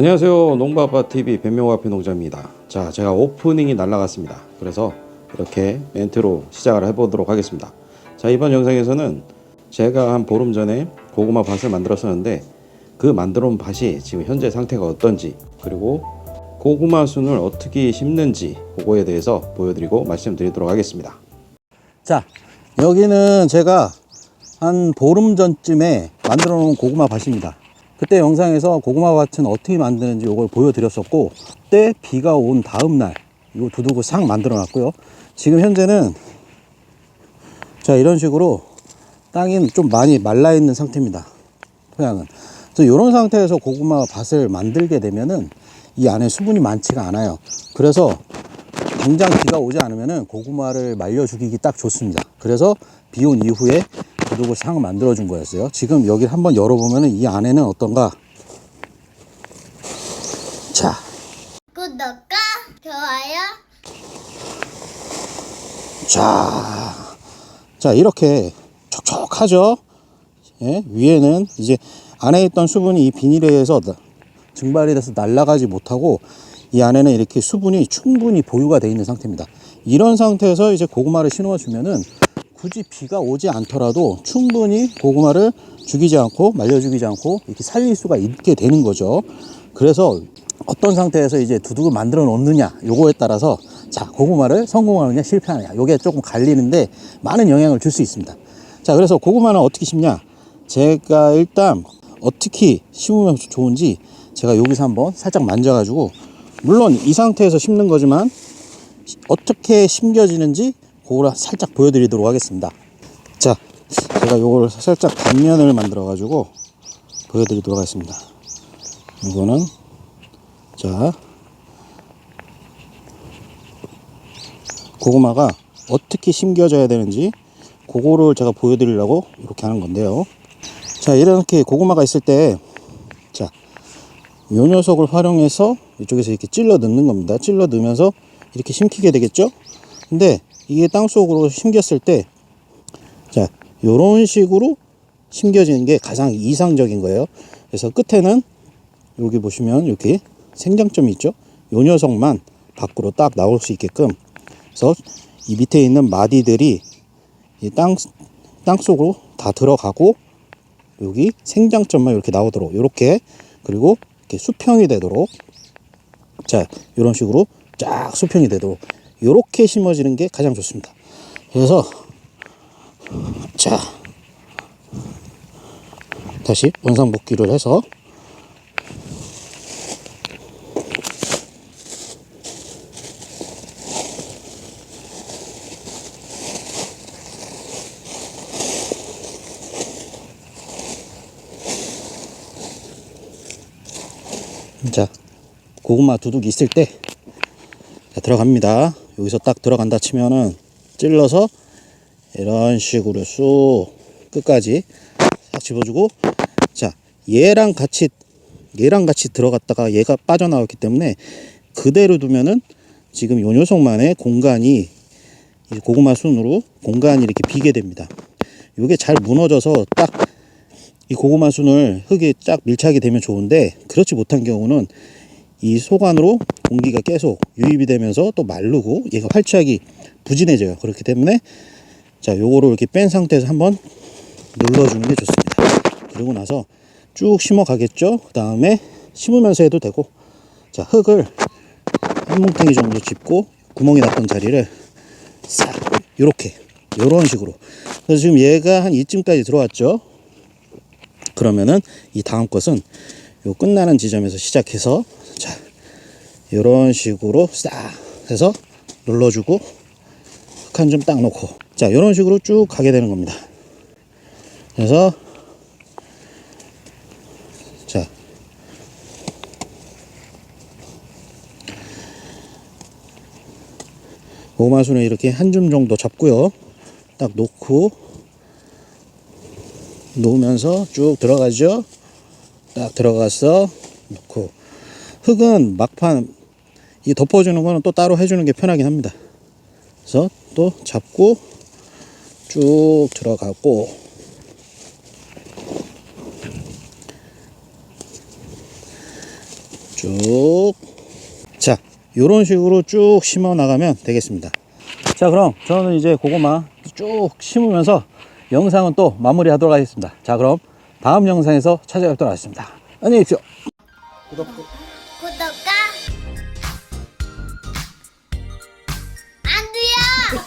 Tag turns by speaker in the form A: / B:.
A: 안녕하세요. 농바바TV 변명화폐 농장입니다. 자, 제가 오프닝이 날라갔습니다. 그래서 이렇게 멘트로 시작을 해보도록 하겠습니다. 자, 이번 영상에서는 제가 한 보름 전에 고구마 밭을 만들었었는데 그 만들어 온 밭이 지금 현재 상태가 어떤지 그리고 고구마 순을 어떻게 심는지 그거에 대해서 보여드리고 말씀드리도록 하겠습니다.
B: 자, 여기는 제가 한 보름 전쯤에 만들어 놓은 고구마 밭입니다. 그때 영상에서 고구마 밭은 어떻게 만드는지 이걸 보여드렸었고, 그때 비가 온 다음 날, 이거 두두고 상 만들어 놨고요. 지금 현재는 자, 이런 식으로 땅이 좀 많이 말라 있는 상태입니다. 토양은. 이런 상태에서 고구마 밭을 만들게 되면은 이 안에 수분이 많지가 않아요. 그래서 당장 비가 오지 않으면은 고구마를 말려 죽이기 딱 좋습니다. 그래서 비 온 이후에 두둑을 상 만들어 준 거였어요. 지금 여기를 한번 열어보면은 이 안에는 어떤가? 자,
C: 구독과 좋아요
B: 자, 자 이렇게 촉촉하죠. 예, 위에는 이제 안에 있던 수분이 이 비닐에 의해서 나- 증발이 돼서 날아가지 못하고 이 안에는 이렇게 수분이 충분히 보유가 되어 있는 상태입니다. 이런 상태에서 이제 고구마를 심어 주면은 굳이 비가 오지 않더라도 충분히 고구마를 죽이지 않고 말려 죽이지 않고 이렇게 살릴 수가 있게 되는 거죠. 그래서 어떤 상태에서 이제 두둑을 만들어 놓느냐 요거에 따라서 자 고구마를 성공하느냐 실패하느냐 요게 조금 갈리는데 많은 영향을 줄 수 있습니다. 자 그래서 고구마는 어떻게 심냐 제가 일단 어떻게 심으면 좋은지 제가 여기서 한번 살짝 만져 가지고 물론 이 상태에서 심는 거지만 어떻게 심겨지는지 그걸 살짝 보여드리도록 하겠습니다. 자, 제가 요걸 살짝 단면을 만들어 가지고 보여드리도록 하겠습니다. 이거는 자 고구마가 어떻게 심겨져야 되는지 그거를 제가 보여드리려고 이렇게 하는 건데요. 자, 이렇게 고구마가 있을 때, 자, 요 녀석을 활용해서 이쪽에서 이렇게 찔러 넣는 겁니다. 찔러 넣으면서 이렇게 심기게 되겠죠? 근데 이게 땅 속으로 심겼을 때, 자, 요런 식으로 심겨지는 게 가장 이상적인 거예요. 그래서 끝에는 여기 보시면 이렇게 생장점이 있죠? 요 녀석만 밖으로 딱 나올 수 있게끔 그래서 이 밑에 있는 마디들이 이 땅, 땅 속으로 다 들어가고 여기 생장점만 이렇게 나오도록 이렇게 그리고 이렇게 수평이 되도록 자 이런 식으로 쫙 수평이 되도록 이렇게 심어지는 게 가장 좋습니다. 그래서 자 다시 원상복귀를 해서 자 고구마 두둑이 있을 때 자, 들어갑니다. 여기서 딱 들어간다 치면은 찔러서 이런 식으로 쑥 끝까지 싹 집어주고 자 얘랑 같이 얘랑 같이 들어갔다가 얘가 빠져나왔기 때문에 그대로 두면은 지금 요 녀석만의 공간이 이 고구마 순으로 공간이 이렇게 비게 됩니다. 요게 잘 무너져서 딱 이 고구마 순을 흙에 쫙 밀착이 되면 좋은데 그렇지 못한 경우는 이속 안으로 공기가 계속 유입이 되면서 또 마르고 얘가 활착이 부진해져요. 그렇기 때문에 자 요거를 이렇게 뺀 상태에서 한번 눌러주는 게 좋습니다. 그리고 나서 쭉 심어 가겠죠. 그 다음에 심으면서 해도 되고 자 흙을 한 뭉탱이 정도 짚고 구멍이 났던 자리를 싹 요렇게 요런 식으로 그래서 지금 얘가 한 이쯤까지 들어왔죠. 그러면은 이 다음 것은 요 끝나는 지점에서 시작해서 자 이런 식으로 싹 해서 눌러주고 흙한 좀 딱 놓고 자 이런 식으로 쭉 가게 되는 겁니다. 그래서 자 고구마순을 이렇게 한 줌 정도 잡고요. 딱 놓고 놓으면서 쭉 들어가죠. 딱 들어가서 놓고 흙은 막판 이 덮어주는 거는 또 따로 해주는 게 편하긴 합니다. 그래서 또 잡고 쭉 들어가고 쭉. 자, 요런 식으로 쭉 심어 나가면 되겠습니다. 자, 그럼 저는 이제 고구마 쭉 심으면서 영상은 또 마무리 하도록 하겠습니다. 자, 그럼 다음 영상에서 찾아뵙도록 하겠습니다. 안녕히 계십시오.
C: 구독